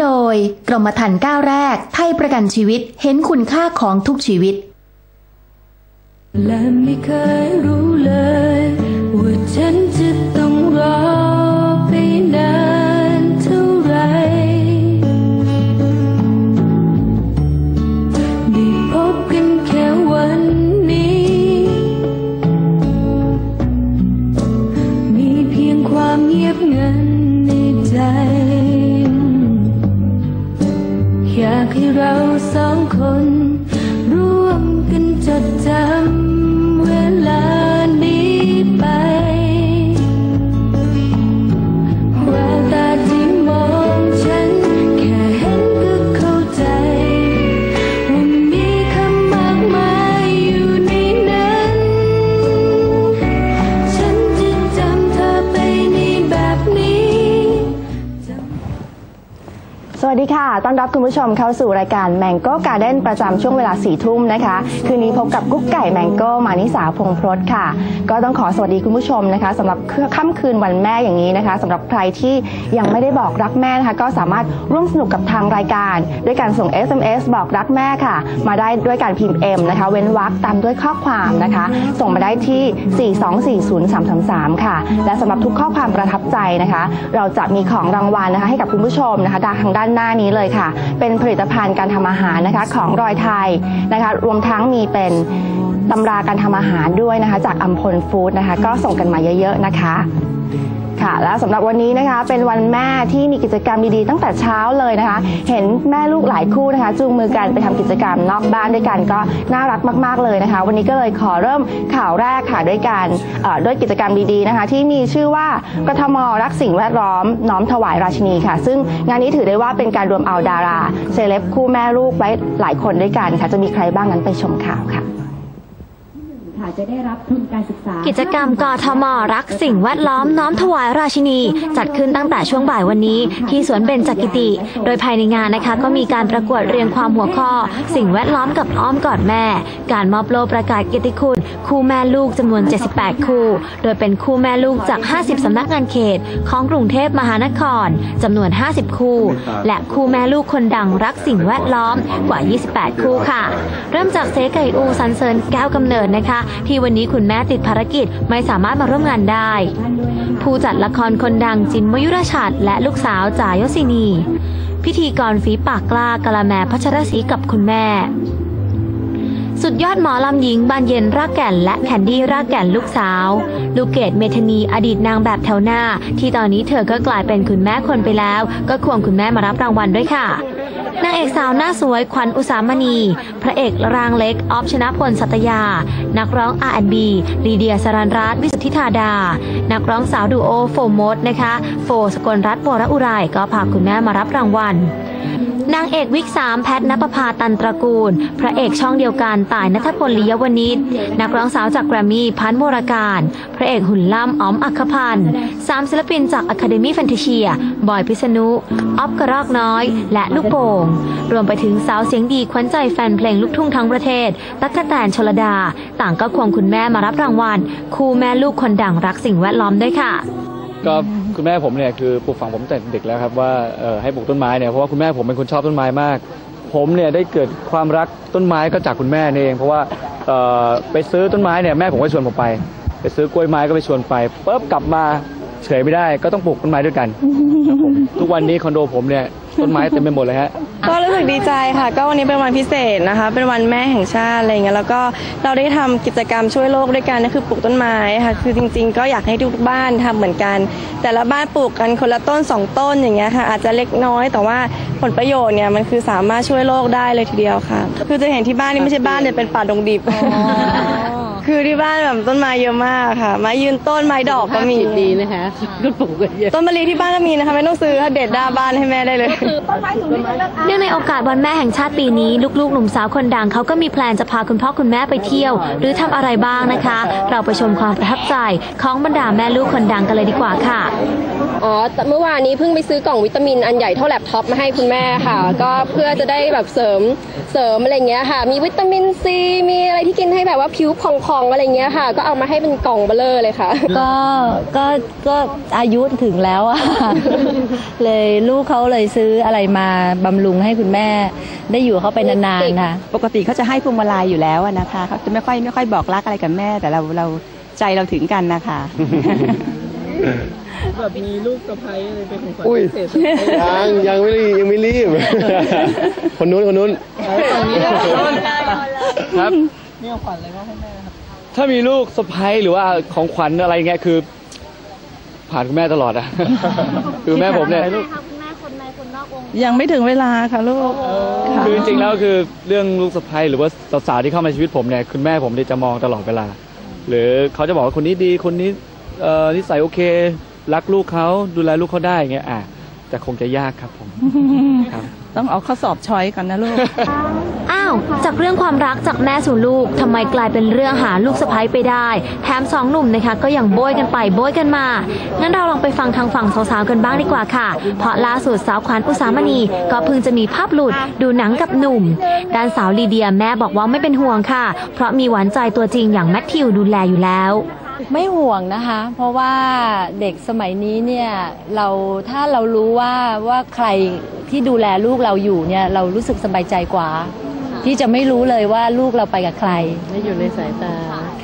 โดย กรมธรรม์ก้าวแรก ไทยประกันชีวิตเห็นคุณค่าของทุกชีวิต และไม่เคยรู้เลย เราสองคน สวัสดีค่ะ ต้อนรับคุณผู้ชมเข้าสู่รายการ Mango Garden ประจำช่วงเวลาสี่ทุ่มนะคะ คืนนี้พบกับกุ๊กไก่แมงโก้มานิสาพงพรสค่ะ ก็ต้องขอสวัสดีคุณผู้ชมนะคะสำหรับค่ำคืนวันแม่อย่างนี้นะคะสำหรับใครที่ยังไม่ได้บอกรักแม่นะคะก็สามารถร่วมสนุกกับทางรายการ ด้วยการส่ง SMS บอกรักแม่ค่ะ มาได้ด้วยการพิมพ์ M นะคะ เว้นวรรคตามด้วยข้อความนะคะ ส่งมาได้ที่ 4240333 ค่ะ และสำหรับทุกข้อความประทับใจนะคะ เราจะมีของรางวัลนะคะให้กับคุณผู้ชมนะคะทางด้านหน้านี้เลยค่ะ เป็นผลิตภัณฑ์การทำอาหารนะคะของรอยไทยนะคะรวมทั้งมีเป็นตำราการทำอาหารด้วยนะคะ จากอัมพลฟู้ดนะคะ ก็ส่งกันมาเยอะ ๆ นะคะ ค่ะ แล้วสำหรับวันนี้นะคะ เป็นวันแม่ที่มีกิจกรรมดีๆตั้งแต่เช้าเลยนะคะ เห็นแม่ลูกหลายคู่นะคะ จูงมือกันไปทำกิจกรรมนอกบ้านด้วยกันก็น่ารักมาก ๆเลยนะคะ วันนี้ก็เลยขอเริ่มข่าวแรกค่ะด้วยการเอ่อด้วยกิจกรรมดีๆนะคะ ที่มีชื่อว่ากทมรักสิ่งแวดล้อมน้อมถวายราชินีค่ะ ซึ่งงานนี้ถือได้ว่าเป็นการรวมเอาดาราเซเลบคู่แม่ลูกไว้หลายคนด้วยกันค่ะจะมีใครบ้างนั้นไปชมข่าวค่ะ ค่ะจะได้รับทุนการศึกษา กิจกรรมกทมรักสิ่งแวดล้อมน้อมถวายราชินี จัดขึ้นตั้งแต่ช่วงบ่ายวันนี้ ที่สวนเบญจกิติ โดยภายในงานนะคะ ก็มีการประกวดเรียงความหัวข้อ สิ่งแวดล้อมกับอ้อมกอดแม่ การมอบโลประกาศเกียรติคุณ คู่แม่ลูกจำนวน 78 คู่ โดยเป็นคู่แม่ลูกจาก 50สำนักงานเขต ของกรุงเทพมหานครจำนวน 50 คู่ และคู่แม่ลูกคนดังรักสิ่งแวดล้อมกว่า 28 คู่ค่ะ เริ่มจากเซไก่อูสันเซินแก้วกำเนิดนะคะที่วันนี้คุณแม่ติดภารกิจไม่สามารถมาร่วมงานได้ ผู้จัดละครคนดังจินมยุรชาติและลูกสาวจ่ายศินี พิธีกรฝีปากกล้ากะละแมพัชรศรีกับคุณแม่ สุดยอดหมอลำหญิงบานเย็นรากแก่น และแคนดี้รากแก่นลูกสาว ลูกเกดเมธนีอดีตนางแบบแถวหน้า ที่ตอนนี้เธอก็กลายเป็นคุณแม่คนไปแล้ว ก็ควงคุณแม่มารับรางวัลด้วยค่ะ นางเอกสาวหน้าสวยขวัญอุสามณี พระเอกรางเล็กออฟชนะพลสัตยา นักร้อง R&B ลีเดียสรันรัตน์วิสุทธิธาดา นักร้องสาวดูโอโฟมดนะคะ โฟสกลรัตน์วรอุไรก็พาคุณแม่มารับรางวัล นางเอกวิกสามแพทนปภาตันตระกูล พระเอกช่องเดียวกันต่ายนัทพลลียวนิชนักร้องสาวจากแกรมมี่พันธ์มรการ พระเอกหุ่นล่ำอ๋อมอัคคพันธ์สามศิลปินจากอะคาเดมี่แฟนตาเชีย บอยพิษณุออฟกระรอกน้อย และลูกโป่ง รวมไปถึงสาวเสียงดีขวัญใจแฟนเพลงลูกทุ่งทั้งประเทศ ตั๊กแตนชลดา ต่างก็ควงคุณแม่มารับรางวัล คู่แม่ลูกคนดังรักสิ่งแวดล้อมด้วยค่ะ ก็ คุณแม่ผมเนี่ยคือปลูกฝังผมตั้งแต่เด็กแล้วครับว่าให้ปลูกต้นไม้เนี่ยเพราะว่าคุณแม่ผมเป็นคนชอบต้นไม้มาก ผมเนี่ยได้เกิดความรักต้นไม้ก็จากคุณแม่นี่เอง เพราะว่าไปซื้อต้นไม้เนี่ยแม่ผมก็ชวนผมไป ไปซื้อกล้วยไม้ก็ไปชวนไปปุ๊บกลับมา เฉยไม่ได้ก็ต้องปลูกต้นไม้ด้วยกันครับผมทุกวันนี้คอนโดผมเนี่ยต้นไม้เต็มไปหมดเลยฮะ ก็รู้สึกดีใจค่ะ ก็วันนี้เป็นวันพิเศษนะคะ เป็นวันแม่แห่งชาติอะไรเงี้ยแล้วก็เราได้ทำกิจกรรมช่วยโลกด้วยกันนั่นคือปลูกต้นไม้ค่ะ คือจริง ๆ ก็อยากให้ทุกบ้านทำเหมือนกัน แต่ละบ้านปลูกกันคนละต้นสองต้นอย่างเงี้ยค่ะ อาจจะเล็กน้อยแต่ว่าผลประโยชน์เนี่ยมันคือสามารถช่วยโลกได้เลยทีเดียวค่ะ คือจะเห็นที่บ้านนี่ไม่ใช่บ้านเนี่ยเป็นป่าดงดิบ คือที่บ้านแบบต้นไม้เยอะมากค่ะ ไม้ยืนต้นไม้ดอกก็มี ดีนะคะก็ปลูกกันเยอะต้นมะลิที่บ้านก็มีนะคะไม่ต้องซื้อค่ะเด็ดหน้าบ้านให้แม่ได้เลยเนื่องในโอกาสวันแม่แห่งชาติปีนี้ ลูกๆ หนุ่มสาวคนดังเขาก็มีแพลนจะพาคุณพ่อคุณแม่ไปเที่ยว หรือทำอะไรบ้างนะคะ เราไปชมความประทับใจของบรรดาแม่ลูกคนดังกันเลยดีกว่าค่ะอ๋อแต่เมื่อวานนี้เพิ่งไปซื้อกล่องวิตามินอันใหญ่เท่าแล็ปท็อปมาให้คุณแม่ค่ะ ก็เพื่อจะได้แบบเสริมเสริมอะไรเงี้ยค่ะ มีวิตามินซีมีอะไรที่กินให้แบบว่าผิวผ่ององอะไรเงี้ยค่ะ ก็เอามาให้เป็นกล่องเบลเลอร์เลยค่ะ ก็ก็ก็อายุถึงแล้วอะเลยลูกเขาเลยซื้ออะไรมาบำรุงให้คุณแม่ ได้อยู่เขาไปนานๆค่ะ ปกติเขาจะให้พวงมาลัยอยู่แล้วอะนะคะเขาจะไม่ค่อยไม่ค่อยบอกรักอะไรกับแม่ แต่เราเราใจเราถึงกันนะคะแบบมีลูกสะใภ้อะไรเป็นของขวัญอุ้ยพิเศษยังยังไม่รีบยังไม่รีบ คนนู้นคนนู้นครับมีของขวัญอะไรบ้างให้แม่ครับ ถ้ามีลูกสะใภ้หรือว่าของขวัญอะไรเงี้ยคือ ผ่านคุณแม่ตลอดอะ คือแม่ผมเนี่ยยังไม่ถึงเวลาค่ะลูกคือจริงๆแล้วคือเรื่องลูกสะใภ้หรือว่าสาวๆที่เข้ามาในชีวิตผมเนี่ยคุณแม่ผมเนี่ยจะมองตลอดเวลา หรือเขาจะบอกว่าคนนี้ดีคนนี้เอ่อนิสัยโอเค รักลูกเขาดูแลลูกเขาได้อย่างเงี้ยอะแต่คงจะยากครับผมครับ ต้องเอาข้อสอบช้อยก่อนนะลูก อ้าว จากเรื่องความรักจากแม่สู่ลูกทำไมกลายเป็นเรื่องหาลูกสะใภ้ไปได้ แถมสองหนุ่มนะคะ ก็ยังโบยกันไปโบยกันมา งั้นเราลองไปฟังทางฝั่งสาวๆกันบ้างดีกว่าค่ะ เพราะล่าสุดสาวขวัญอุสามณี ก็เพิ่งจะมีภาพหลุดดูหนังกับหนุ่ม ด้านสาวลีเดียแม่บอกว่าไม่เป็นห่วงค่ะ เพราะมีหวานใจตัวจริงอย่างแมทธิวดูแลอยู่แล้ว ไม่ห่วงนะคะ เพราะว่าเด็กสมัยนี้เนี่ยเราถ้าเรารู้ว่าว่าใครที่ดูแลลูกเราอยู่เนี่ยเรารู้สึกสบายใจกว่า ที่จะไม่รู้เลยว่าลูกเราไปกับใคร ไม่อยู่ในสายตา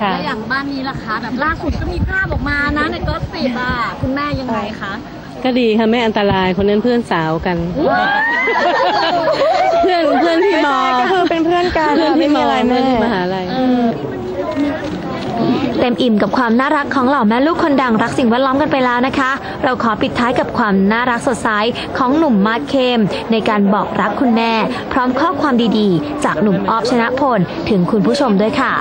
ค่ะแล้วอย่างบ้านนี้ล่ะคะแบบล่าสุดก็มีภาพออกมานะในก็สิบอะคุณแม่ยังไงคะก็ดีค่ะไม่อันตรายคนนั้นเพื่อนสาวกัน เพื่อนเพื่อนที่มอก็คือเป็นเพื่อนกันเพื่อนไม่ที่มีมออะไรเพื่แม่อนที่มหาลัย เต็มอิ่มกับความน่ารักของเหล่าแม่ลูกคนดังรักสิ่งแวดล้อมกันไปแล้วนะคะ เราขอปิดท้ายกับความน่ารักสดใสของหนุ่มมาร์คเคม ในการบอกรักคุณแม่ พร้อมข้อความดีๆ จากหนุ่มออฟชนะพลถึงคุณผู้ชมด้วยค่ะ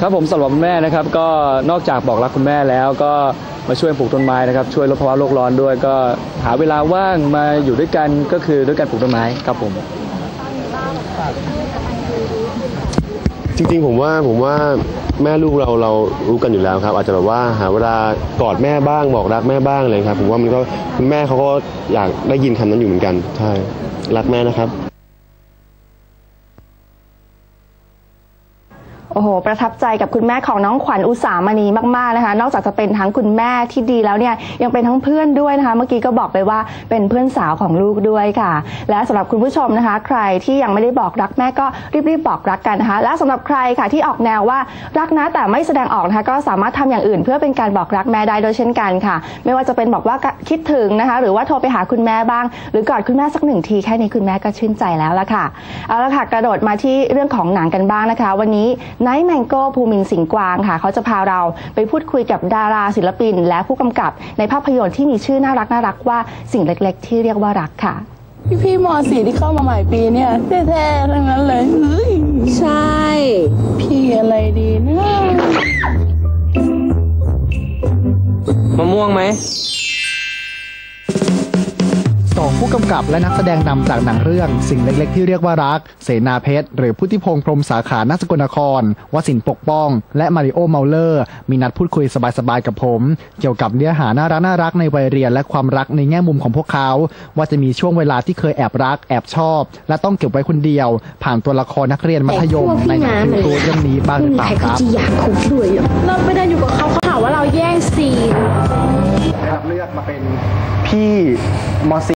ครับผมสำหรับคุณแม่นะครับก็นอกจากบอกรักคุณแม่แล้วก็มาช่วยปลูกต้นไม้นะครับช่วยลดภาวะโลกร้อนด้วย ก็หาเวลาว่างมาอยู่ด้วยกันก็คือด้วยการปลูกต้นไม้ครับผม จริงๆผมว่าผมว่าแม่ลูกเราเรารู้กันอยู่แล้วครับ อาจจะแบบว่าหาเวลากอดแม่บ้างบอกรักแม่บ้างอะไรครับ ผมว่ามันก็คุณแม่เขาก็อยากได้ยินคำนั้นอยู่เหมือนกันใช่รักแม่นะครับ โอ้โห ประทับใจกับคุณแม่ของน้องขวัญอุสามณีมากๆนะคะ นอกจากจะเป็นทั้งคุณแม่ที่ดีแล้วเนี่ย ยังเป็นทั้งเพื่อนด้วยนะคะ เมื่อกี้ก็บอกไปว่าเป็นเพื่อนสาวของลูกด้วยค่ะ และสำหรับคุณผู้ชมนะคะ ใครที่ยังไม่ได้บอกรักแม่ก็รีบๆบอกรักกันนะคะ และสำหรับใครค่ะที่ออกแนวว่ารักนะแต่ไม่แสดงออกนะคะ ก็สามารถทำอย่างอื่น เพื่อเป็นการบอกรักแม่ได้โดยเช่นกันค่ะ ไม่ว่าจะเป็นบอกว่าคิดถึงนะคะ หรือว่าโทรไปหาคุณแม่บ้าง หรือกอดคุณแม่สักหนึ่งทีแค่นี้คุณแม่ก็ชื่นใจแล้วละค่ะ เอาละค่ะ กระโดดมาที่เรื่องของหนังกันบ้างนะคะ วันนี้ไนท์แมงโก้ภูมินทร์สิงห์กวางค่ะ เขาจะพาเราไปพูดคุยกับดาราศิลปิน และผู้กำกับในภาพยนตร์ที่มีชื่อน่ารักน่ารักว่าสิ่งเล็กๆ ที่เรียกว่ารักค่ะ พี่พี่มสี่ที่เข้ามาใหม่ปีเนี่ยแท้ๆทั้งนั้นเลยเฮ้ยใช่ พี่อะไรดีนะมะม่วงไหมสอง ผู้กำกับและนักแสดงนำจากหนังเรื่อง สิ่งเล็ก ๆ ที่เรียกว่ารัก เสนาเพชร หรือพุทธิพงษ์พรหมสาขานาสกลนครวสินทร์ปกป้อง และมาริโอเมาเลอร์ มีนัดพูดคุยสบายๆกับผม เกี่ยวกับเนื้อหาน่ารักน่ารักๆในวัยเรียนและความรักในแง่มุมของพวกเขา ว่าจะมีช่วงเวลาที่เคยแอบรัก แอบชอบ และต้องเก็บไว้คนเดียว ผ่านตัวละครนักเรียนมัธยมในหนังคือตัวเรื่องนี้บ้างหรือเปล่าครับเราไม่ได้อยู่กับเขาเขาหาว่าเราแย่งซีนเลือกมาเป็นพี่ม